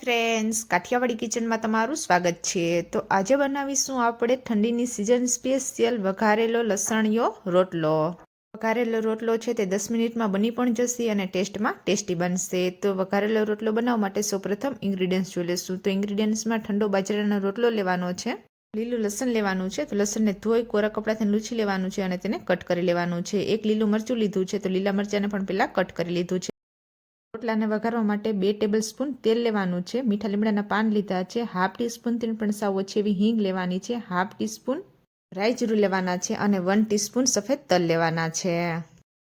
Friends Kathiawadi કિચનમાં તમારું સ્વાગત છે. તો આજે બનાવીશું આપણે ઠંડીની સિઝન સ્પેશિયલ વઘારેલો લસણીયો રોટલો. વઘારેલો રોટલો છે તે દસ મિનિટમાં બની પણ જશે અને ટેસ્ટમાં ટેસ્ટી બનશે. તો વઘારેલો રોટલો બનાવવા માટે સૌપ્રથમ ઇન્ગ્રીડિયન્ટ્સ જોઈ લઈશું. તો ઇન્ગ્રીડિયન્ટ્સમાં ઠંડો બાજરાનો રોટલો લેવાનો છે. લીલું લસણ લેવાનું છે. તો લસણને ધોઈ કોરા કપડાથી લૂછી લેવાનું છે અને તેને કટ કરી લેવાનું છે. એક લીલું મરચું લીધું છે. તો લીલા મરચાંને પણ પહેલાં કટ કરી લીધું છે. રોટલાને વઘારવા માટે બે ટેબલ સ્પૂન તેલ લેવાનું છે. મીઠા લીમડાના પાન લીધા છે. હાફ ટીસ્પૂનથી પણ સાવ ઓછી એવી હિંગ લેવાની છે. હાફ ટીસ્પૂન રાઈ જીરું લેવાના છે અને વન ટીસ્પૂન સફેદ તલ લેવાના છે.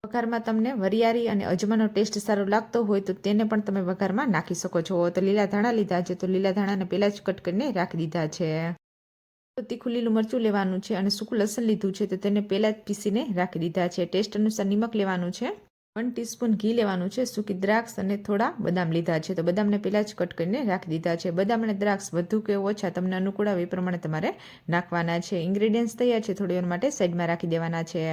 વઘારમાં તમને વરિયાળી અને અજમાનો ટેસ્ટ સારો લાગતો હોય તો તેને પણ તમે વઘારમાં નાખી શકો છો. તો લીલા ધાણા લીધા છે. તો લીલા ધાણાને પહેલાં જ કટ કરીને રાખી દીધા છે. તો તીખું લીલું મરચું લેવાનું છે અને સૂકું લસણ લીધું છે. તો તેને પહેલાં જ પીસીને રાખી દીધા છે. ટેસ્ટ અનુસાર નિમક લેવાનું છે. વન ટીસ્પૂન ઘી લેવાનું છે, સૂકી દ્રાક્ષ અને થોડા બદામ લીધા છે. તો બદામને પહેલાં જ કટ કરીને રાખી દીધા છે. બદામ અને દ્રાક્ષ વધુ કે ઓછા તમને અનુકૂળ આવે એ પ્રમાણે તમારે નાખવાના છે. ઇન્ગ્રેડિયન્ટ્સ તૈયાર છે, થોડી વાર માટે સાઈડમાં રાખી દેવાના છે.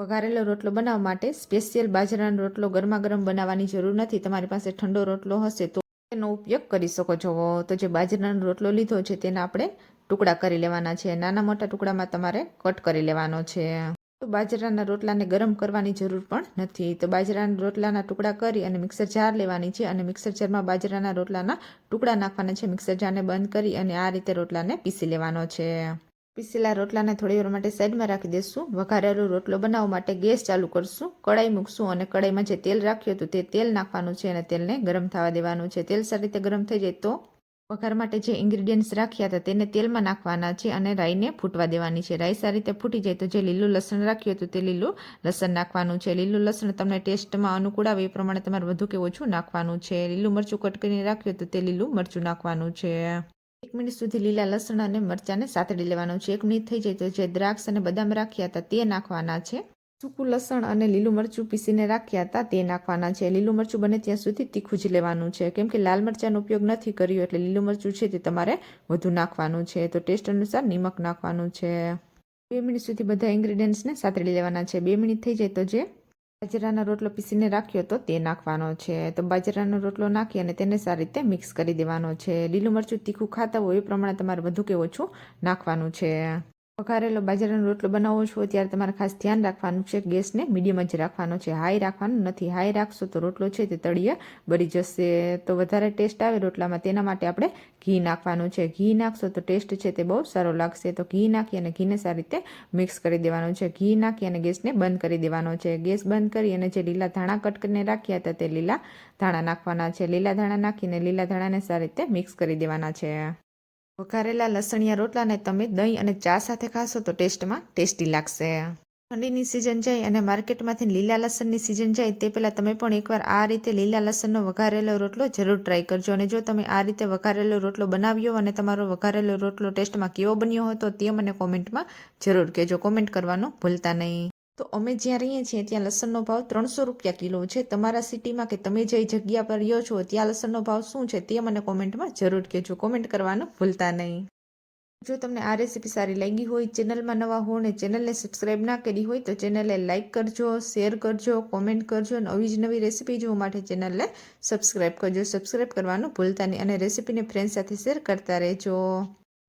વઘારેલો રોટલો બનાવવા માટે સ્પેશિયલ બાજરાનો રોટલો ગરમા ગરમ બનાવવાની જરૂર નથી. તમારી પાસે ઠંડો રોટલો હશે તો તેનો ઉપયોગ કરી શકો છો. તો જે બાજરાનો રોટલો લીધો છે, તેના આપણે ટુકડા કરી લેવાના છે. નાના મોટા ટુકડામાં તમારે કટ કરી લેવાનો છે. તો બાજરાના રોટલાને ગરમ કરવાની જરૂર પણ નથી. તો બાજરાના રોટલાના ટુકડા કરી અને મિક્સર જાર લેવાની છે અને મિક્સર જારમાં બાજરાના રોટલાના ટુકડા નાખવાના છે. મિક્સર જારને બંધ કરી અને આ રીતે રોટલાને પીસી લેવાનો છે. પીસેલા રોટલાને થોડી વાર માટે સાઈડમાં રાખી દઈશું વઘારેલો રોટલો બનાવવા માટે ગેસ ચાલુ કરશું. કડાઈ મૂકશું અને કડાઈમાં જે તેલ રાખ્યું હતું તે તેલ નાખવાનું છે અને તેલને ગરમ થવા દેવાનું છે. તેલ સારી રીતે ગરમ થઈ જાય તો વઘાર માટે જે ઇન્ગ્રીડિયન્ટ્સ રાખ્યા હતા તેને તેલમાં નાખવાના છે અને રાઈને ફૂટવા દેવાની છે. રાઈ સારી રીતે ફૂટી જાય તો જે લીલું લસણ રાખ્યું હતું તે લીલું લસણ નાખવાનું છે. લીલું લસણ તમને ટેસ્ટમાં અનુકૂળ આવે એ પ્રમાણે તમારે વધુ કે ઓછું નાખવાનું છે. લીલું મરચું કટ કરીને રાખ્યું હતું તે લીલું મરચું નાખવાનું છે. એક મિનિટ સુધી લીલા લસણ અને મરચાંને સાતડી લેવાનું છે. એક મિનિટ થઈ જાય તો જે દ્રાક્ષ અને બદામ રાખ્યા હતા તે નાખવાના છે. સૂકું લસણ અને લીલું મરચું પીસીને રાખ્યા હતા, તે નાખવાના છે. લીલું મરચું બને ત્યાં સુધી તીખું જ લેવાનું છે. કેમ કે લાલ મરચાંનો ઉપયોગ નથી કર્યો એટલે લીલું મરચું છે તે તમારે વધુ નાખવાનું છે. તો ટેસ્ટ અનુસાર નિમક નાખવાનું છે. બે મિનિટ સુધી બધા ઇન્ગ્રીડિયન્ટ્સને સાતળી લેવાના છે. બે મિનિટ થઈ જાય તો જે બાજરાનો રોટલો પીસીને રાખ્યો તો તે નાખવાનો છે. તો બાજરાનો રોટલો નાખી અને તેને સારી રીતે મિક્સ કરી દેવાનો છે. લીલું મરચું તીખું ખાતા હોય એ પ્રમાણે તમારે વધુ કે ઓછું નાખવાનું છે. વઘારેલો બાજરાનો રોટલો બનાવો છો ત્યારે તમારે ખાસ ધ્યાન રાખવાનું છે ગેસને મીડિયમ જ રાખવાનો છે. હાઈ રાખવાનું નથી. હાઈ રાખશો તો રોટલો છે તે તળિયે બળી જશે. તો વધારે ટેસ્ટ આવે રોટલામાં, તેના માટે આપણે ઘી નાખવાનું છે. ઘી નાખશો તો ટેસ્ટ છે તે બહુ સારો લાગશે. તો ઘી નાખી અને ઘીને સારી રીતે મિક્સ કરી દેવાનું છે. ઘી નાખી અને ગેસને બંધ કરી દેવાનો છે. ગેસ બંધ કરી અને જે લીલા ધાણા કટ કરીને રાખ્યા હતા તે લીલા ધાણા નાખવાના છે. લીલા ધાણા નાખીને લીલા ધાણાને સારી રીતે મિક્સ કરી દેવાના છે. વઘારેલા લસણિયા રોટલાને તમે દહીં અને ચા સાથે ખાશો તો ટેસ્ટમાં ટેસ્ટી લાગશે. ઠંડીની સિઝન જાય અને માર્કેટમાંથી લીલા લસણની સિઝન જાય તે પહેલાં તમે પણ એકવાર આ રીતે લીલા લસણનો વઘારેલો રોટલો જરૂર ટ્રાય કરજો અને જો તમે આ રીતે વઘારેલો રોટલો બનાવ્યો અને તમારો વઘારેલો રોટલો ટેસ્ટમાં કેવો બન્યો હતો તે મને કોમેન્ટમાં જરૂર કહેજો. કોમેન્ટ કરવાનું ભૂલતા નહીં. તો અમે જ્યાં રહીએ છીએ ત્યાં લસણનો ભાવ ત્રણસો રૂપિયા કિલો છે. તમારા સિટીમાં કે તમે જે જગ્યા પર રહ્યો છો, ત્યાં લસણનો ભાવ શું છે તે મને કોમેન્ટમાં જરૂર કહેજો. કોમેન્ટ કરવાનું ભૂલતા નહીં. જો તમને આ રેસીપી સારી લાગી હોય, ચેનલમાં નવા હો ને ચેનલને સબસ્ક્રાઈબ ના કરી હોય, તો ચેનલને લાઇક કરજો, શેર કરજો, કોમેન્ટ કરજો નવી જ નવી રેસીપી જોવા માટે ચેનલને સબસ્ક્રાઈબ કરજો. સબસ્ક્રાઈબ કરવાનું ભૂલતા નહીં અને રેસીપીને ફ્રેન્ડ સાથે શેર કરતા રહેજો.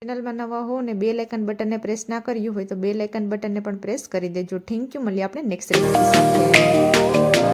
ચેનલમાં નવા હો ને બે લાઇકન બટનને પ્રેસ ના કર્યું હોય તો બે લાઇકન બટનને પણ પ્રેસ કરી દેજો. થેન્ક યુ મળીએ આપણે નેક્સ્ટ